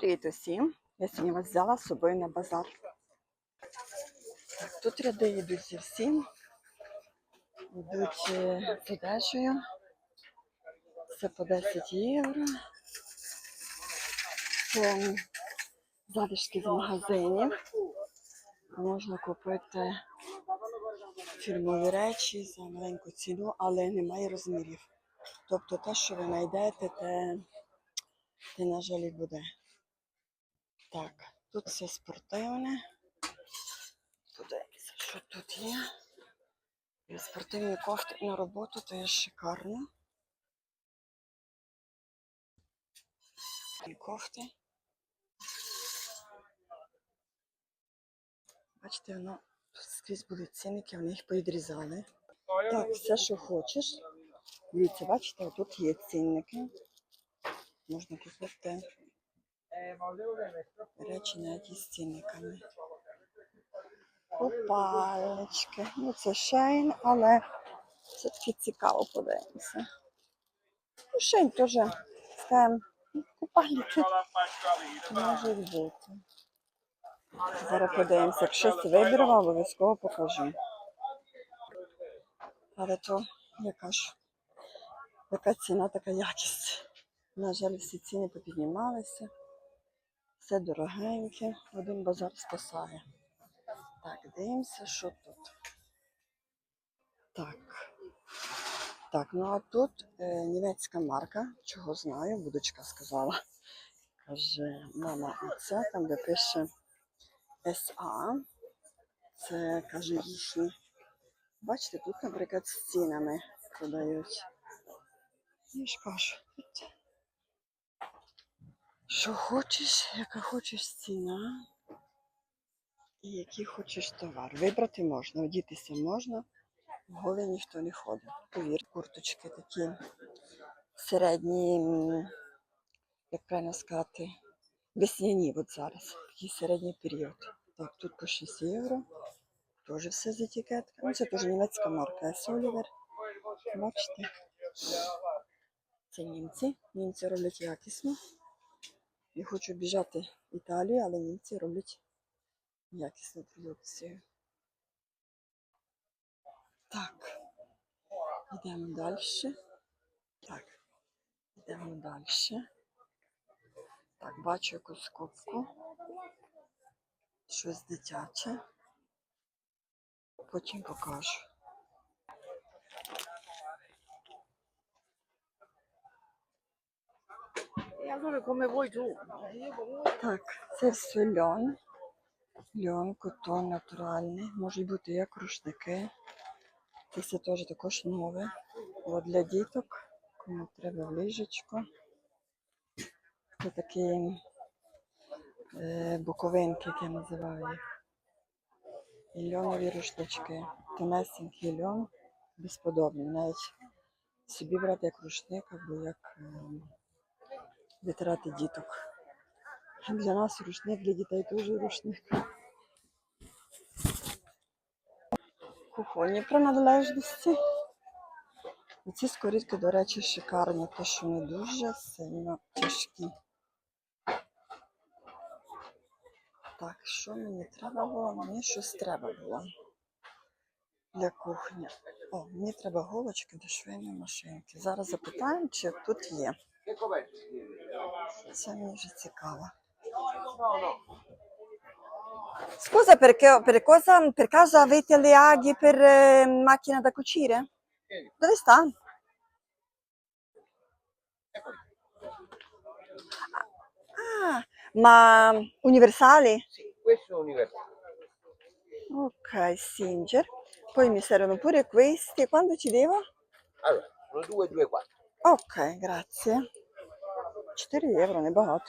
Привіт усім! Я сьогодні вас взяла з собою на базар. Тут ряди йдуть зі всім. Йдуть е, з одежею. Це по 10 євро. Це залишки з магазинів. Можна купити фірмові речі за маленьку ціну, але немає розмірів. Тобто те, що ви знайдете, те, те на жаль, буде. Так, тут все спортивне. Подивіться, що тут є. Спортивні кофти на роботу, то є шикарно. І кофти. Бачите, воно тут скрізь будуть цінники, вони їх поідрізали. Так, все, що хочеш. Дивіться, бачите, тут є цінники. Можна купити речі навіть із цінниками. Купальнички. Ну, це шейн, але все-таки цікаво подивимося. Ну, шейн теж скажем, купальники можуть бути. Зараз подивимося, як щось виберемо, обов'язково покажу. Але то яка ж, яка ціна, така якість. На жаль, всі ціни попіднімалися. Все дорогеньке, один базар спасає. Так, дивимося, що тут. Так. Так, ну а тут е, німецька марка, чого знаю, будочка сказала. Каже, мама, оце там, де пише СА. Це каже їхні. Бачите, тут, наприклад, з цінами продають. Я ж кажу, що хочеш, яка хочеш ціна і який хочеш товар. Вибрати можна, одітися можна, голий ніхто не ходить. Повір, курточки такі середні, як правильно сказати, весняні от зараз, такий середній період. Так, тут по 6 євро. Теж все з етикетками. Ну, це теж німецька марка. Oliver. Бачите? Це німці. Німці роблять якісно. Я хочу біжати в Італію, але німці роблять якісну продукцію. Так, йдемо далі. Так, йдемо далі. Так, бачу якусь копку. Щось дитяче. Потім покажу. E allora come vuoi tu? Так, це все льон. Льон, котон натуральний. Можуть бути як рушники. Це теж також нове. От для діток, кому треба в ліжечко. Це такі е, буковинки, як я називаю. І льонові рушнички. Тонесенький льон, безподобний. Навіть собі брати як рушник або як ем, витирати діток. Для нас рушник, для дітей теж рушник. Кухонні принадлежності. Ці скорітки, до речі, шикарні, тому що вони дуже сильно тяжкі. Так, що мені треба було? Мені щось треба було для кухні. О, мені треба голочки до швейної машинки. Зараз запитаємо, чи тут є. Che coperto? Це мені вже цікаво. Scusa, perché, per, cosa, per caso avete le aghi per eh, macchina da cucire? Dove sta? Ah, ma universali? Sì, questo è universale. Ok, Singer. Poi mi servono pure questi. Quando ci devo? Allora, sono 2, 2, 4. Ok, grazie. 4 євро, небагато.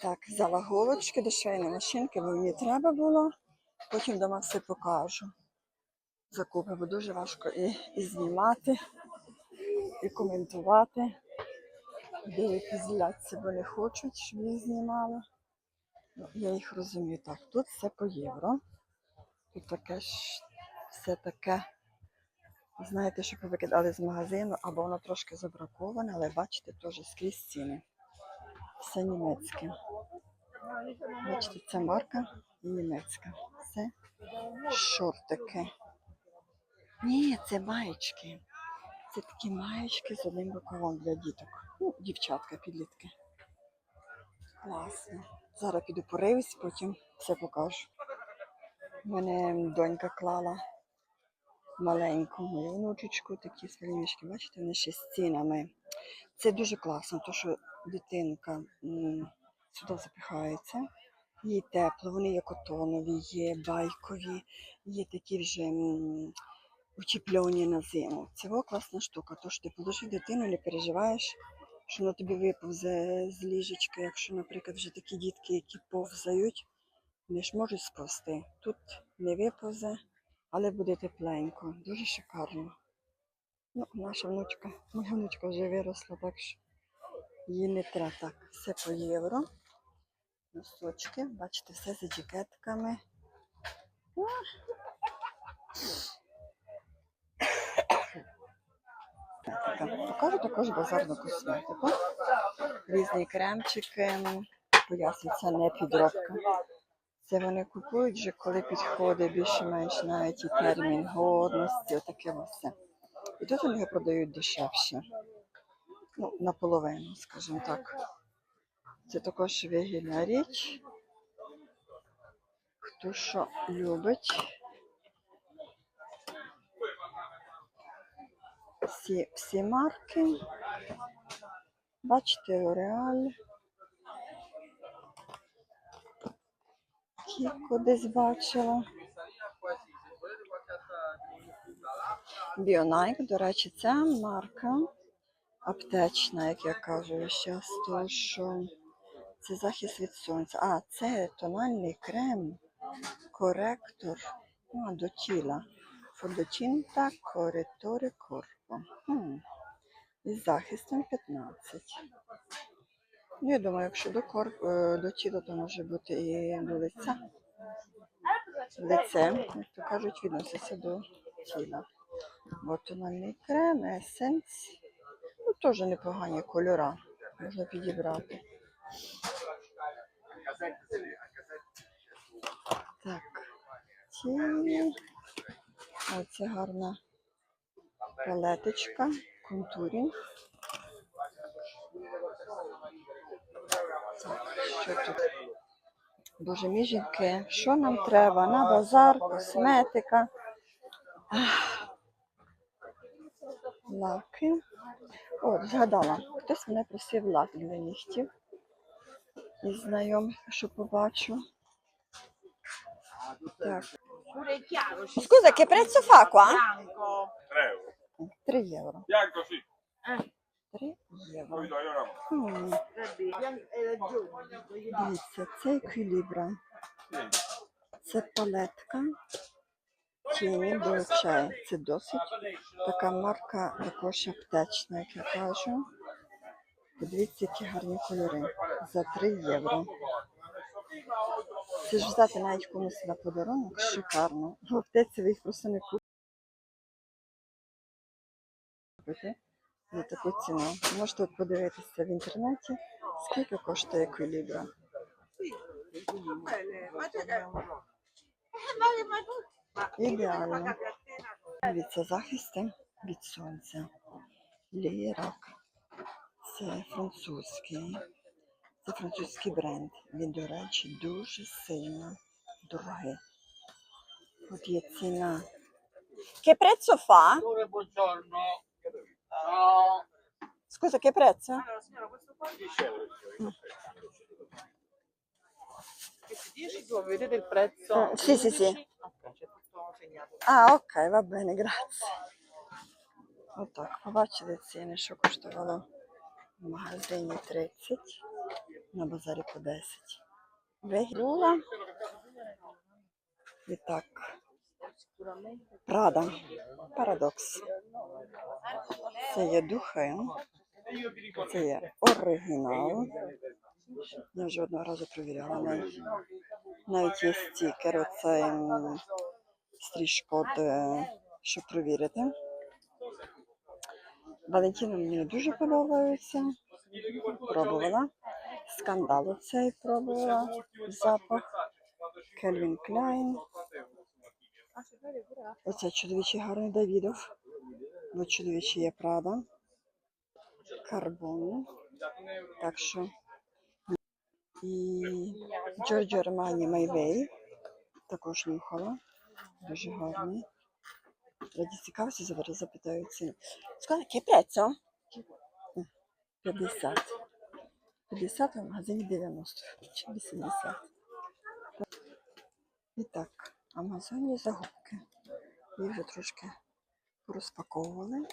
Так, взяла голочки до швейної машинки, бо мені треба було. Потім дома все покажу. Закупи, бо дуже важко і, і знімати, і коментувати. Деякі зляться, бо не хочуть, щоб їх знімала. Ну, я їх розумію. Так, тут все по євро. Тут таке ж все таке Знаєте, що повикидали з магазину, або воно трошки забраковане, але бачите, теж скрізь ціни. все німецьке. Бачите, це марка німецька. Це шортики. Ні, це маєчки. Це такі маєчки з одним рукавом для діток. Ну, дівчатка, підлітки. Класно. Зараз піду поривись, потім все покажу. У мене донька клала маленьку мою внучечку, такі свалімішки, бачите, вони ще з цінами. Це дуже класно, тому що дитинка сюди запихається. Їй тепло, вони є котонові, є байкові, є такі вже м, утеплені на зиму. Во класна штука. Тож ти положив дитину, не переживаєш, що вона тобі виповзе з ліжечка, якщо, наприклад, вже такі дітки, які повзають, не ж можуть сповзти. Тут не виповзе, але буде тепленько. Дуже шикарно. Ну, наша внучка, моя внучка вже виросла, так що їй не треба так. Все по євро. Носочки, бачите, все з етикетками. Покажу також базарну косметику. Різні кремчики. Поясню, це не підробка. Це вони купують вже, коли підходить більш-менш навіть і термін годності, отаке все. І тут вони продають дешевше. Ну, наполовину, скажімо так. Це також вигідна річ. Хто що любить. Всі, всі марки. Бачите, L'Oreal. Кіко десь бачила. Біонайк, до речі, це марка аптечна, як я кажу час, тому що це захист від сонця. А, це тональний крем, коректор ну, до тіла. Фототінта коректори корпу. Хм. Із захистом 15. Ну, я думаю, якщо до, корп... е, до тіла, то може бути і до лиця. Лице, як то кажуть, відноситься до тіла. Бо тональний крем, есенс. Ну, теж непогані кольора. Можна підібрати. Так. Тіні. Оце гарна палеточка, контурінг. Що тут? Боже мій жінки, що нам треба? На базар, косметика. Ах. Лаки. О, згадала, хтось мене просив лак для нігтів. Із знайомих, що побачу. Так. Scusa, che prezzo fa qua? 3 euro. 3 євро. Bianco sì, 3 євро. Дивіться, це еквілібра. Це палетка. Тіні до чаю. Це досить така марка, також аптечна, як я кажу. Подивіться, які гарні кольори. За 3 євро. Це ж взяти навіть комусь на подарунок, шикарно. В аптеці ви їх просто не купите за таку ціну. Можете подивитися в інтернеті, скільки коштує еквілібра. Ідеально. Дивіться, захисти від сонця. Лірак. Це французький. Це французький бренд. Він, до речі, дуже сильно дорогий. От є ціна. Che prezzo fa? Scusa, che prezzo? Allora, signora, questo qua 10 euro. che 10 dove vedete il prezzo? Mm, sì, sì, sì. 11? Ok, c'è tutto segnato. А, окей, va bene, grazie. Отак, побачили ціни, що коштувало в магазині 30, на базарі по 10. Виграла. І так. Прада. Парадокс. Це є духи. Це є оригінал. Я вже одного разу перевіряла навіть. Навіть є стікер, оцей стрічкод, е, щоб перевірити. Валентина мені дуже подобаються. Пробувала. скандал цей пробувала. Запах. Кельвін Кляйн. Оце чоловічий гарний Давідов. Бо чоловічий є Прада. Карбон. Так що. І Giorgio Armani Майвей. Також нюхала. Дуже гарний. Раді цікавості зараз запитаю ціну. Яке прецо? 50. 50, в магазині 90 чи 80. І так, Амазоні загубки. Їх вже трошки розпаковували.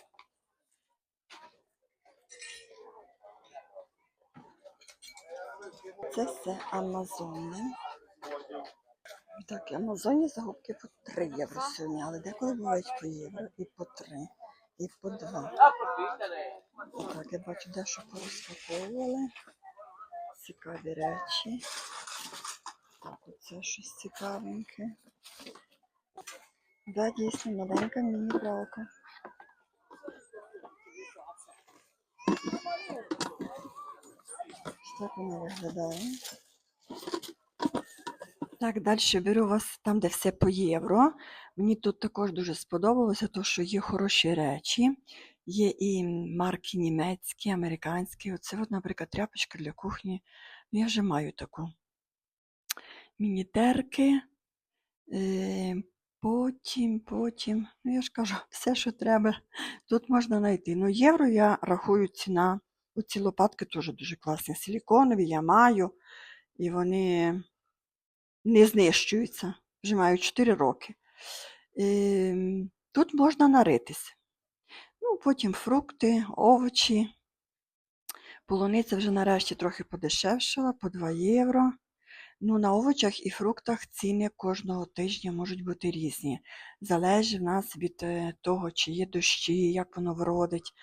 Це все Амазони. Так, Амазоні загубки по 3 євро сьогодні, але деколи бувають по євро і по 3, і по 2. Так, я бачу, дещо порозпаковували. Цікаві речі. Так, оце щось цікавеньке. Да, дійсно, маленька міні-пралка. Так вона виглядає. Так, далі беру вас там, де все по євро. Мені тут також дуже сподобалося, тому що є хороші речі. Є і марки німецькі, американські. Оце, от, наприклад, тряпочка для кухні. Ну, я вже маю таку. Мінітерки. Е, потім, потім, ну я ж кажу, все, що треба, тут можна знайти. Ну, євро я рахую ціна. Оці лопатки теж дуже класні. Силіконові я маю, і вони не знищуються. Вже маю 4 роки. Ем, Тут можна наритись. Ну, потім фрукти, овочі. Полуниця вже нарешті трохи подешевшала, по 2 євро. Ну, на овочах і фруктах ціни кожного тижня можуть бути різні. Залежить в нас від е, того, чи є дощі, як воно вродить.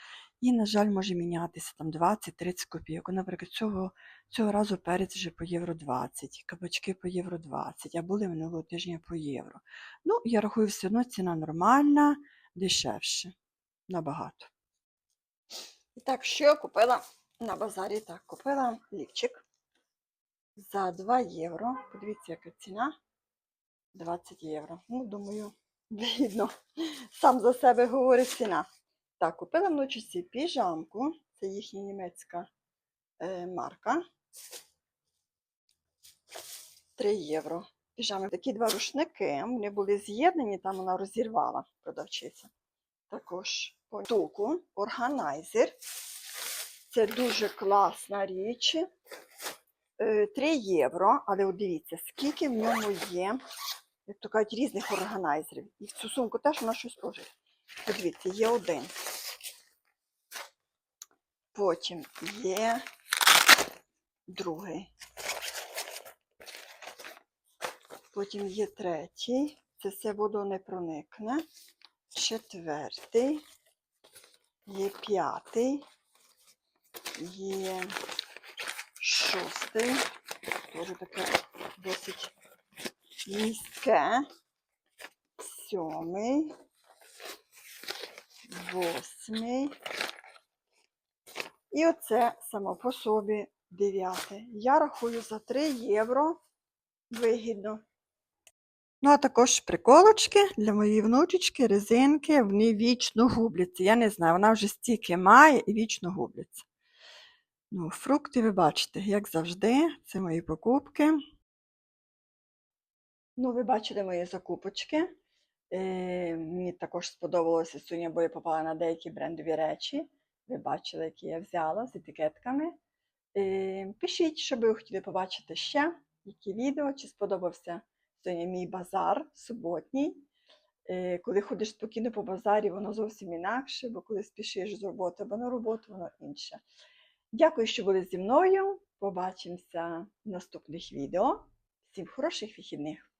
І, на жаль, може мінятися там 20-30 копійок. Наприклад, цього, цього разу перець вже по євро 20, кабачки по євро 20, а були минулого тижня по євро. Ну, я рахую, все одно ціна нормальна, дешевше. Набагато. І так, що я купила на базарі? Так, купила лівчик за 2 євро. Подивіться, яка ціна. 20 євро. Ну, думаю, вигідно. Сам за себе говорить ціна. Так, купила вночі піжамку. Це їхня німецька е, марка. 3 євро. Піжами такі два рушники. Вони були з'єднані, там вона розірвала продавчиця. Також туку, органайзер. Це дуже класна річ. Е, 3 євро, але от дивіться, скільки в ньому є, як то кажуть, різних органайзерів. І в цю сумку теж вона щось ложить. Подивіться, є один. Потім є другий. Потім є третій. Це все водо не проникне. Четвертий. Є п'ятий. Є шостий. Теж таке досить міське. Сьомий. Восьмий. І оце само по собі дев'яте. Я рахую за 3 євро вигідно. Ну, а також приколочки для моєї внучечки, резинки, вони вічно губляться. Я не знаю, вона вже стільки має і вічно губляться. Ну, фрукти ви бачите, як завжди, це мої покупки. Ну, ви бачили мої закупочки. Е, мені також сподобалося сьогодні, бо я попала на деякі брендові речі. Ви бачили, які я взяла з етикетками. Е, пишіть, що ви хотіли побачити ще, які відео, чи сподобався сьогодні мій базар суботній. Е, коли ходиш спокійно по базарі, воно зовсім інакше, бо коли спішиш з роботи або на роботу, воно інше. Дякую, що були зі мною. Побачимося в наступних відео. Всім хороших вихідних!